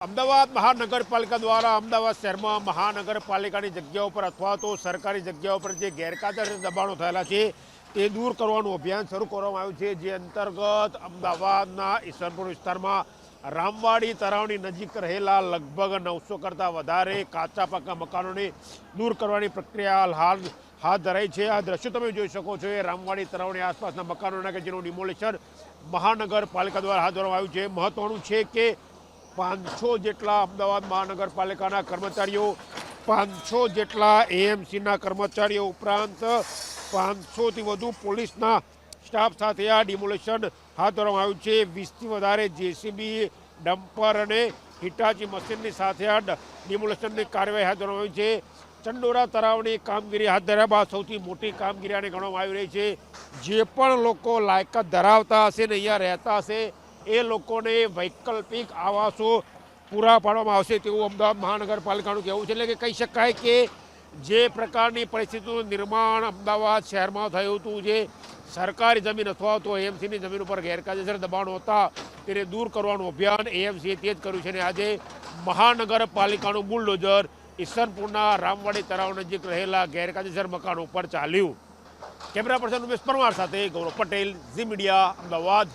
અમદાવાદ મહાનગરપાલિકા દ્વારા અમદાવાદ શહેરમાં મહાનગરપાલિકાની જગ્યાઓ પર અથવા તો સરકારી જગ્યાઓ ઉપર જે ગેરકાયદે દબાણો થયેલા છે, તે દૂર કરવાનું અભિયાન શરૂ કરવામાં આવ્યું છે. જે અંતર્ગત અમદાવાદના ઈસરપુર વિસ્તારમાં રામવાડી તળાવની નજીક રહેલા લગભગ નવસો કરતાં વધારે કાચા પાકા મકાનોને દૂર કરવાની પ્રક્રિયા હાલ હાથ ધરાઈ છે. આ દ્રશ્યો તમે જોઈ શકો છો. એ રામવાડી તળાવની આસપાસના મકાનોના કે જેનું ડિમોલેશન મહાનગરપાલિકા દ્વારા હાથ ધરવામાં આવ્યું છે. મહત્વનું છે કે પાંચસો જેટલા અમદાવાદ મહાનગરપાલિકાના કર્મચારીઓ, પાંચસો જેટલા એએમસીના કર્મચારીઓ ઉપરાંત પાંચસોથી વધુ પોલીસના સ્ટાફ સાથે આ ડિમોલેશન હાથ ધરવામાં આવ્યું છે. વીસથી વધારે જેસીબી, ડમ્પર અને હિટાચી મશીનની સાથે આ ડિમોલેશનની કાર્યવાહી હાથ ધરવામાં આવી છે. ચંડોરા તળાવની કામગીરી હાથ ધર્યા બાદ સૌથી મોટી કામગીરી આને ગણવામાં આવી રહી છે. જે પણ લોકો લાયકાત ધરાવતા હશે ને અહીંયા રહેતા હશે એ લોકોને વૈકલ્પિક આવાસો પૂરા પાડવામાં આવશે તેવું અમદાવાદ મહાનગરપાલિકાનું કહેવું છે. એટલે કે કહી શકાય કે જે પ્રકારની પરિસ્થિતિનું નિર્માણ અમદાવાદ શહેરમાં થયું હતું, જે સરકારી જમીન અથવા તો એએમસીની જમીન ઉપર ગેરકાયદેસર દબાણો હતા તેને દૂર કરવાનું અભિયાન એએમસીએ તે જ કર્યું છે. અને આજે મહાનગરપાલિકાનું બુલડોઝર ઈસનપુરના રામવાડી તળાવ નજીક રહેલા ગેરકાયદેસર મકાન ઉપર ચાલ્યું. કેમેરા પર્સન ઉમેશ પરમાર સાથે ગૌરવ પટેલ, ઝી મીડિયા, અમદાવાદ.